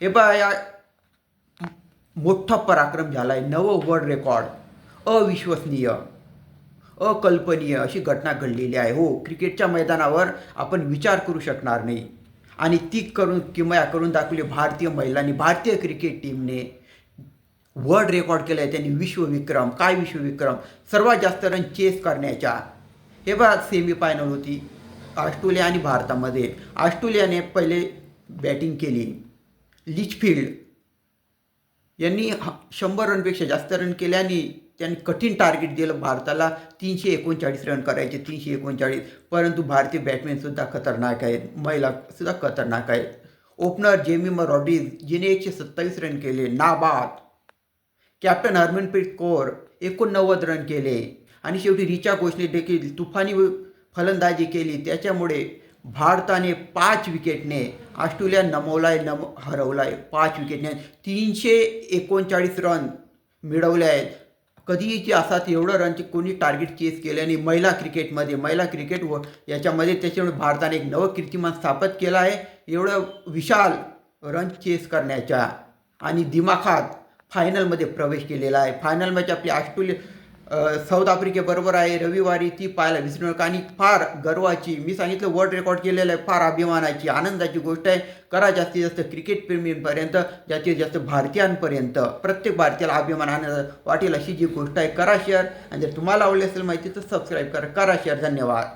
हे बा या मोठा पराक्रम झाला आहे नवं वर्ल्ड रेकॉर्ड अविश्वसनीय अकल्पनीय अशी घटना घडलेली आहे. हो क्रिकेटच्या मैदानावर आपण विचार करू शकणार नाही. आणि ती करून किमया करून दाखवली भारतीय महिलांनी भारतीय क्रिकेट टीमने. वर्ल्ड रेकॉर्ड केलं आहे त्यांनी विश्वविक्रम. काय विश्वविक्रम? सर्वात जास्त रन चेस करण्याच्या. हे बघा सेमीफायनल होती. ऑस्ट्रेलिया आणि भारतामध्ये. ऑस्ट्रेलियाने पहिले बॅटिंग केली. लिचफिल्ड यांनी ह- शंभर रनपेक्षा जास्त रन केल्याने त्यांनी कठीण टार्गेट दिलं भारताला. तीनशे एकोणचाळीस रन करायचे तीनशे एकोणचाळीस. परंतु भारतीय बॅट्समॅनसुद्धा खतरनाक आहेत महिलासुद्धा खतरनाक आहेत. ओपनर जेमिमा रॉड्रीज जिने एकशे सत्तावीस रन केले नाबाद. कॅप्टन हरमनप्रीत कौर एकोणनव्वद रन केले. आणि शेवटी रिचा घोषने देखील तुफानी फलंदाजी केली. त्याच्यामुळे भारताने पाच विकेटने ऑस्ट्रेलिया नमवलाय नम हरवलाय. पाच विकेटने. तीनशे एकोणचाळीस रन मिळवले आहेत. कधीही असाच एवढं रनचे कोणी टार्गेट चेस केल्याने महिला क्रिकेटमध्ये महिला क्रिकेट व याच्यामध्ये त्याच्यामुळे भारताने एक नवं कीर्तिमान स्थापित केलं आहे. एवढं विशाल रन चेस करण्याच्या आणि दिमाखात फायनलमध्ये प्रवेश केलेला आहे. फायनलमध्ये आपली ऑस्ट्रेलिया साऊथ आफ्रिकेबरोबर आहे. रविवारी ती पाहायला विसरू नका. आणि फार गर्वाची मी सांगितलं वर्ल्ड रेकॉर्ड केलेलं आहे. फार अभिमानाची आनंदाची गोष्ट आहे. करा जास्तीत जास्त क्रिकेट प्रेमींपर्यंत जास्तीत जास्त भारतीयांपर्यंत. प्रत्येक भारतीयाला अभिमान आनंद वाटेल अशी जी गोष्ट आहे करा शेअर आणि जर तुम्हाला आवडली असेल माहिती तर सबस्क्राईब करा. करा शेअर धन्यवाद.